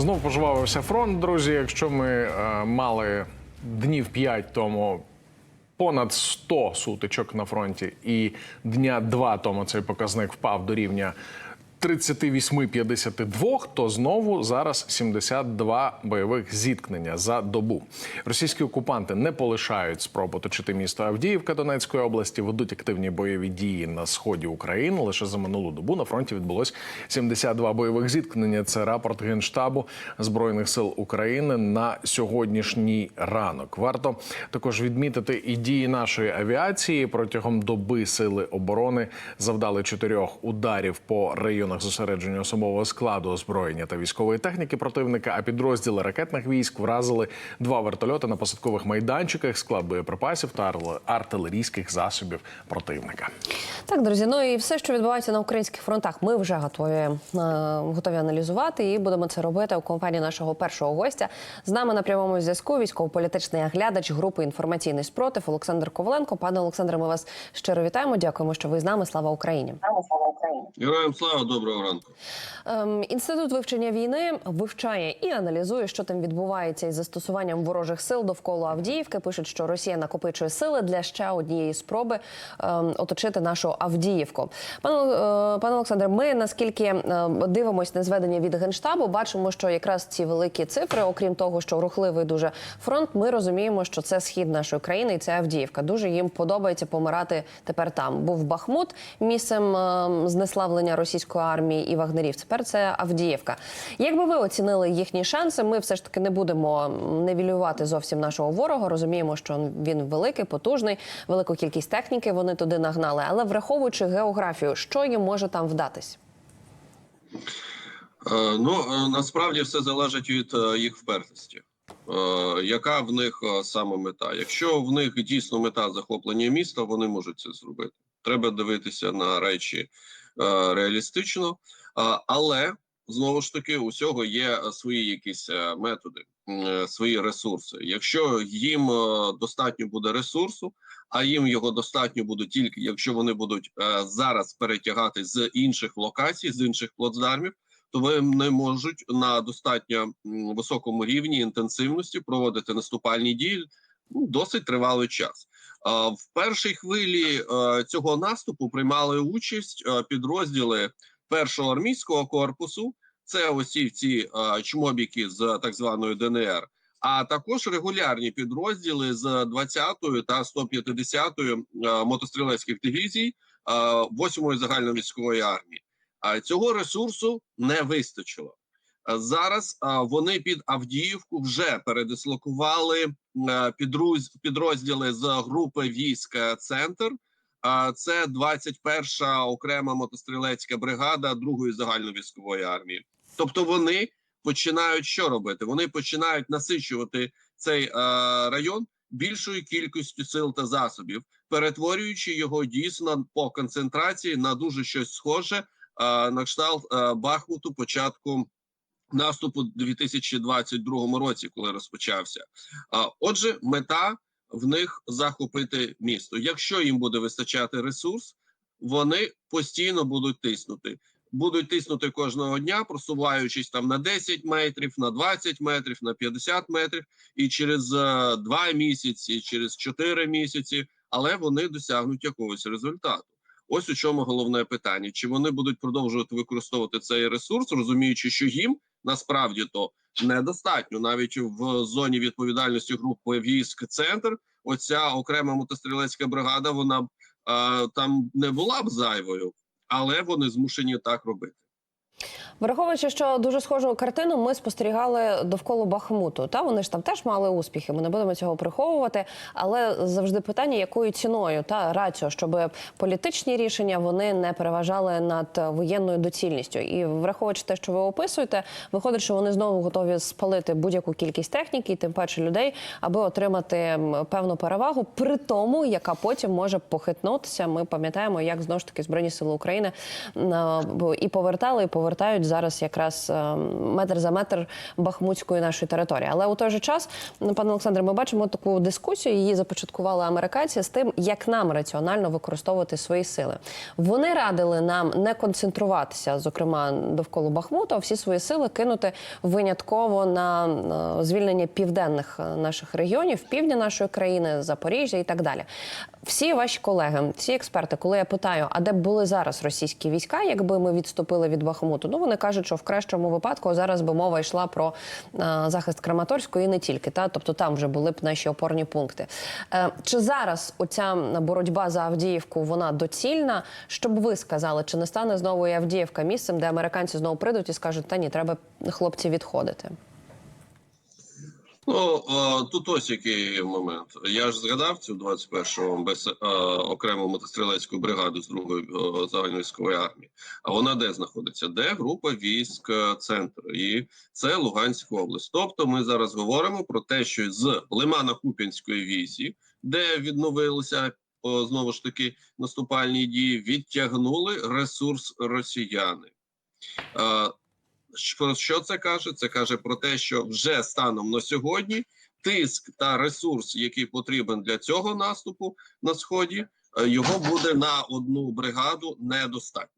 Знову пожвавився фронт, друзі. Якщо ми е, мали днів 5 тому понад 100 сутичок на фронті, і дня 2 тому цей показник впав до рівня 38-52, то знову зараз 72 бойових зіткнення за добу. Російські окупанти не полишають спроб оточити місто Авдіївка Донецької області, ведуть активні бойові дії на сході України. Лише за минулу добу на фронті відбулось 72 бойових зіткнення. Це рапорт генштабу збройних сил України на сьогоднішній ранок. Варто також відмітити і дії нашої авіації протягом доби сили оборони завдали чотирьох ударів по районах зосередження особового складу озброєння та військової техніки противника. А підрозділи ракетних військ вразили два вертольоти на посадкових майданчиках, склад боєприпасів та артилерійських засобів противника. Так, друзі, ну і все, що відбувається на українських фронтах, ми вже готові, е, готові аналізувати і будемо це робити у компанії нашого першого гостя. З нами на прямому зв'язку військово-політичний оглядач групи інформаційний спротив Олександр Коваленко. Пане Олександре, ми вас щиро вітаємо. Дякуємо, що ви з нами. Слава Україні. Героям слава, доброго ранку. Ем, Інститут вивчення війни вивчає і аналізує, що там відбувається із застосуванням ворожих сил довкола Авдіївки. Пишуть, що Росія накопичує сили для ще однієї спроби ем, оточити нашу Авдіївку. Пане, е, пане Олександре, ми наскільки е, дивимося на зведення від генштабу, бачимо, що якраз ці великі цифри, окрім того, що рухливий дуже фронт, ми розуміємо, що це схід нашої країни і це Авдіївка. Дуже їм подобається помирати тепер там. Був Бахмут місцем е, знеславлення російської армії і вагнерів. Тепер це Авдіївка. Як би ви оцінили їхні шанси? Ми все ж таки не будемо невілювати зовсім нашого ворога. Розуміємо, що він великий, потужний, велику кількість техніки вони туди нагнали. Але враховуючи географію, що їм може там вдатись? Е, Ну е, насправді все залежить від е, їх впертості. Яка в них саме мета? Якщо в них дійсно мета захоплення міста, вони можуть це зробити. Треба дивитися на речі реалістично, Е, але знову ж таки усього є е, свої якісь е, методи, е, свої ресурси. Якщо їм е, достатньо буде ресурсу, а їм його достатньо буде тільки якщо вони будуть е, зараз перетягати з інших локацій, з інших плацдармів, то вони можуть на достатньо високому рівні інтенсивності проводити наступальні дії ну, досить тривалий час. В першій хвилі е, цього наступу приймали участь е, підрозділи першого армійського корпусу. Це усі ці е, чмобіки з так званої ДНР, а також регулярні підрозділи з 20-ї та 150-ї е, мотострілецьких дивізій е, 8-ї загальновійськової армії. А цього ресурсу не вистачило. Зараз вони під Авдіївку вже передислокували е, підрозділи з групи військ е, Центр. Це 21-ша окрема мотострілецька бригада другої загальновійськової армії. Тобто вони починають що робити? Вони починають насичувати цей е, район більшою кількістю сил та засобів, перетворюючи його дійсно по концентрації на дуже щось схоже на кшталт Бахмуту початку наступу у 2022 році, коли розпочався. Отже, мета в них захопити місто. Якщо їм буде вистачати ресурс, вони постійно будуть тиснути. Будуть тиснути кожного дня, просуваючись там на 10 метрів, на 20 метрів, на 50 метрів, і через е, два місяці, через 4 місяці, але вони досягнуть якогось результату. Ось у чому головне питання: чи вони будуть продовжувати використовувати цей ресурс, розуміючи, що їм насправді то недостатньо, навіть в зоні відповідальності групи військ центр. Оця окрема мотострілецька бригада, вона е, там не була б зайвою, але вони змушені так робити. Враховуючи, що дуже схожу картину ми спостерігали довкола Бахмуту. Та вони ж там теж мали успіхи. Ми не будемо цього приховувати. Але завжди питання, якою ціною та раціо, щоб політичні рішення вони не переважали над воєнною доцільністю. І враховуючи те, що ви описуєте, виходить, що вони знову готові спалити будь-яку кількість техніки, тим паче людей, аби отримати певну перевагу, при тому, яка потім може похитнутися. Ми пам'ятаємо, як знову ж таки збройні сили України і повертали, і повертають зараз якраз е, метр за метр бахмутської нашої території. Але у той же час, ну, пане Олександре, ми бачимо таку дискусію. Її започаткували американці з тим, як нам раціонально використовувати свої сили. Вони радили нам не концентруватися, зокрема довкола Бахмута, всі свої сили кинути винятково на е, звільнення південних е, наших регіонів, півдня нашої країни, Запоріжжя і так далі. Всі ваші колеги, всі експерти, коли я питаю, а де б були зараз російські війська, якби ми відступили від Бахмуту, ну вони кажуть, що в кращому випадку зараз би мова йшла про е, захист Краматорської і не тільки, та тобто там вже були б наші опорні пункти. Е, чи зараз оця боротьба за Авдіївку вона доцільна? Щоб ви сказали, чи не стане знову і Авдіївка місцем, де американці знову прийдуть і скажуть, та ні, треба хлопці відходити. Ну тут ось який момент. Я ж згадав цю 21-го без е, окрему мотострілецьку бригаду з другої е, загальновійськової армії. А вона де знаходиться? Де група військ е, центр, і це Луганська область. Тобто, ми зараз говоримо про те, що з Лимана-Куп'янської візі, де відновилися знову ж таки наступальні дії, відтягнули ресурс росіяни. Е, що, це каже? Це каже про те, що вже станом на сьогодні тиск та ресурс, який потрібен для цього наступу на сході, е, його буде на одну бригаду недостатньо.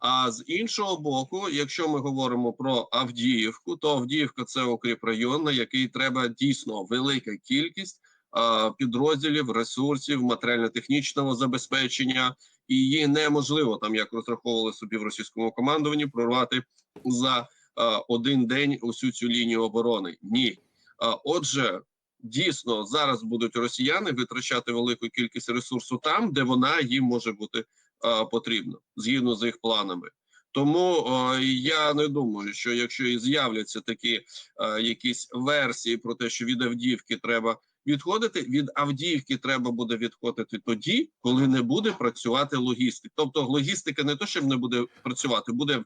А з іншого боку, якщо ми говоримо про Авдіївку, то Авдіївка це укріпрайон, на який треба дійсно велика кількість е, підрозділів, ресурсів, матеріально-технічного забезпечення, і її неможливо там, як розраховували собі в російському командуванні, прорвати за е, один день усю цю лінію оборони. Ні. Е, отже, дійсно зараз будуть росіяни витрачати велику кількість ресурсу там, де вона їм може бути е, потрібна, згідно з їх планами. Тому е, я не думаю, що якщо і з'являться такі е, якісь версії про те, що від Авдіївки треба відходити, від Авдіївки треба буде відходити тоді, коли не буде працювати логістика. Тобто логістика не то, що не буде працювати, буде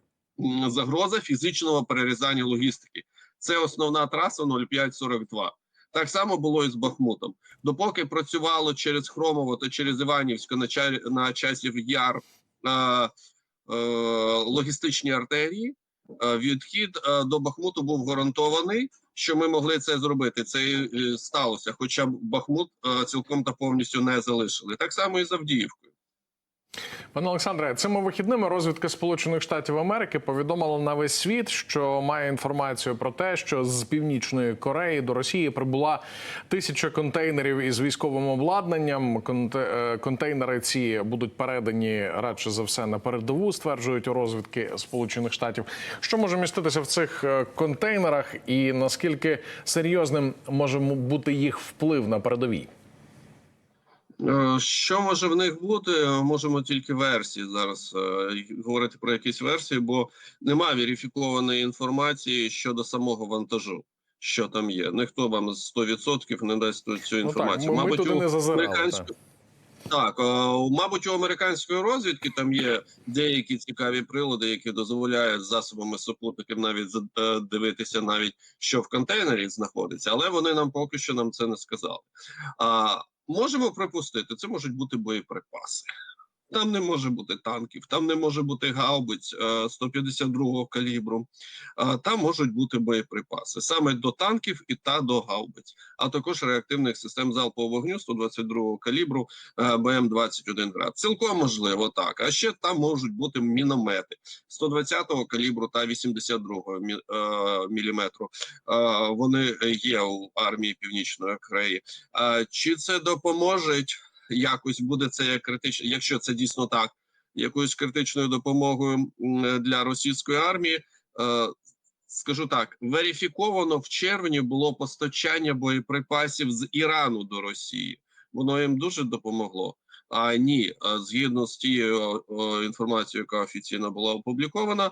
загроза фізичного перерізання логістики. Це основна траса 0542. Так само було і з Бахмутом. Допоки працювало через Хромово та через Іванівську на, ча... на часів яр е... Е... логістичні артерії, е... відхід е... до Бахмуту був гарантований, що ми могли це зробити. Це і е, сталося, хоча б Бахмут е... цілком та повністю не залишили. Так само і з Авдіївкою. Пане Олександре, цими вихідними розвідка Сполучених Штатів Америки повідомила на весь світ, що має інформацію про те, що з північної Кореї до Росії прибула тисяча контейнерів із військовим обладнанням. Е, Контейнери ці будуть передані радше за все на передову, стверджують у розвідки Сполучених Штатів. Що може міститися в цих е, контейнерах, і наскільки серйозним може бути їх вплив на передовій? Е, Що може в них бути? Можемо тільки версії зараз е, говорити про якісь версії, бо немає верифікованої інформації щодо самого вантажу, що там є. Ніхто вам з 100% не дасть цю Ну так, інформацію. ми, ми туди у не зазирали. американської- так. Так, е, мабуть, у американської розвідки там є деякі цікаві прилади, які дозволяють засобами супутників навіть е, дивитися, навіть що в контейнері знаходиться, але вони нам поки що нам це не сказали. А можемо припустити, це можуть бути боєприпаси. Там не може бути танків, там не може бути гаубиць е, 152-го калібру. Е, Там можуть бути боєприпаси саме до танків і та до гаубиць, а також реактивних систем залпового вогню 122-го калібру е, БМ-21 град. Цілком можливо так. А ще там можуть бути міномети 120-го калібру та 82-го е, міліметру. Вони є у армії Північної Кореї. Чи це допоможе? Якось буде це як критично, якщо це дійсно так, якоюсь критичною допомогою для російської армії. Е, скажу так: верифіковано в червні було постачання боєприпасів з Ірану до Росії. Воно їм дуже допомогло. А ні, е, згідно з тією е, інформацією, яка офіційно була опублікована,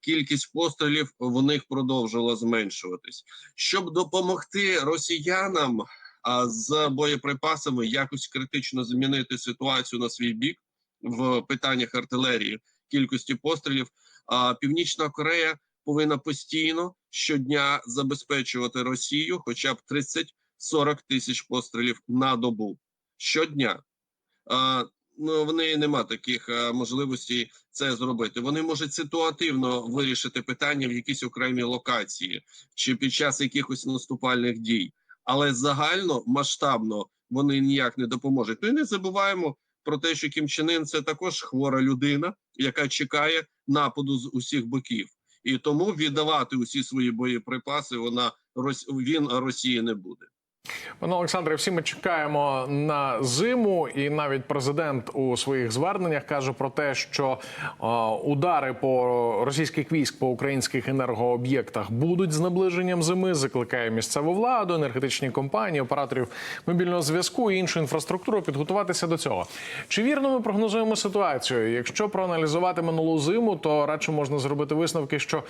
кількість пострілів в них продовжила зменшуватись, щоб допомогти росіянам а з боєприпасами якось критично змінити ситуацію на свій бік в питаннях артилерії, кількості пострілів. А Північна Корея повинна постійно щодня забезпечувати Росію, хоча б 30-40 тисяч пострілів на добу щодня. А, ну, в неї нема таких е, можливостей це зробити. Вони можуть ситуативно вирішити питання в якійсь окремій локації чи під час якихось наступальних дій, але загально масштабно вони ніяк не допоможуть. Ну і не забуваємо про те, що Кім Чен Ын – це також хвора людина, яка чекає нападу з усіх боків, і тому віддавати усі свої боєприпаси вона він Росії не буде. Пане Олександре, всі ми чекаємо на зиму, і навіть президент у своїх зверненнях каже про те, що е, удари по російських військ по українських енергооб'єктах будуть з наближенням зими. Закликає місцеву владу, енергетичні компанії, операторів мобільного зв'язку і іншу інфраструктуру підготуватися до цього. Чи вірно ми прогнозуємо ситуацію? Якщо проаналізувати минулу зиму, то радше можна зробити висновки, що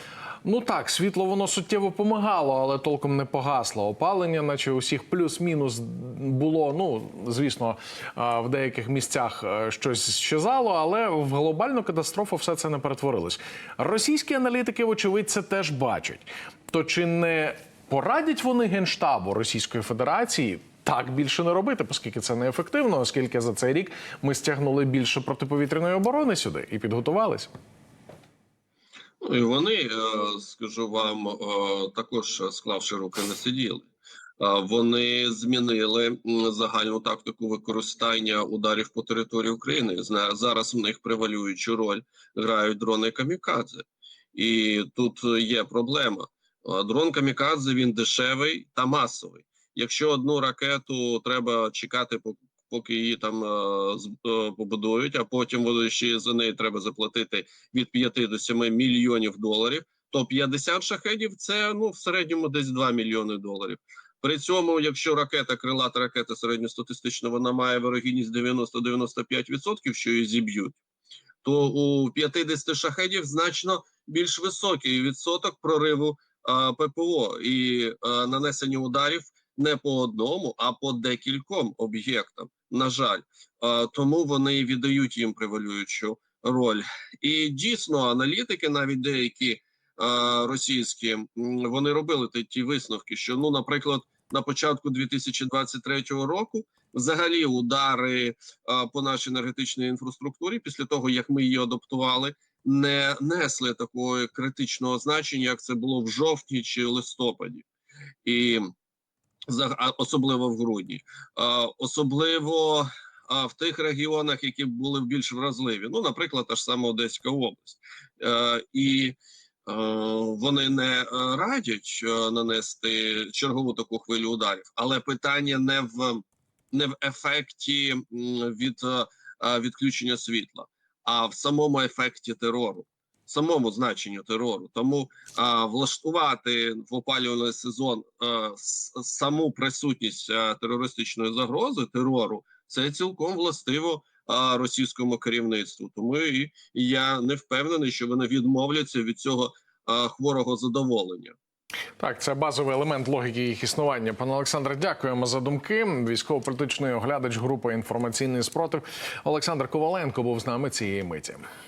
ну так, світло воно суттєво помагало, але толком не погасло. Опалення, наче усіх плюс-мінус було. Ну звісно, в деяких місцях е, щось щезало, але в глобальну катастрофу все це не перетворилось. Російські аналітики, вочевидь, це теж бачать. То чи не порадять вони генштабу Російської Федерації? Так більше не робити, оскільки це неефективно, оскільки за цей рік ми стягнули більше протиповітряної оборони сюди і підготувалися. Ну і вони, е, скажу вам, е, також склавши руки не сиділи. Е, Вони змінили загальну тактику використання ударів по території України. Зараз в них превалюючу роль грають дрони камікадзе, і тут є проблема. Е, Дрон камікадзе він дешевий та масовий. Якщо одну ракету треба чекати, поки її там е, е, побудують, а потім ще за неї треба заплатити від 5 до 7 мільйонів доларів, то 50 шахедів це ну в середньому десь 2 мільйони доларів. При цьому, якщо ракета, крилата ракета середньостатистично, вона має вирогідність 90-95%, що її зіб'ють, то у 50 шахедів значно більш високий відсоток прориву а, ППО і а, нанесення ударів не по одному, а по декільком об'єктам. На жаль, а, тому вони віддають їм превалюючу роль. І дійсно, аналітики, навіть деякі е, російські, вони робили ті висновки, що ну, наприклад, на початку 2023 року. Взагалі удари е, по нашій енергетичній інфраструктурі, після того як ми її адаптували, не несли такого критичного значення, як це було в жовтні чи листопаді, і за- особливо в грудні, Е, особливо а, в тих регіонах, які були більш вразливі. Ну, наприклад, та ж сама Одеська область, е, і е, вони не е, радять е, нанести чергову таку хвилю ударів, але питання не в не в ефекті від е, е, відключення світла, а в самому ефекті терору. Самому значенню терору, тому а, влаштувати в опалювальний сезон а, саму присутність терористичної загрози терору це цілком властиво російському керівництву. Тому і, я не впевнений, що вони відмовляться від цього хворого задоволення. Так, це базовий елемент логіки їх існування. Пане Олександре, дякуємо за думки. Військово-політичний оглядач групи інформаційний спротив Олександр Коваленко був з нами цієї миті.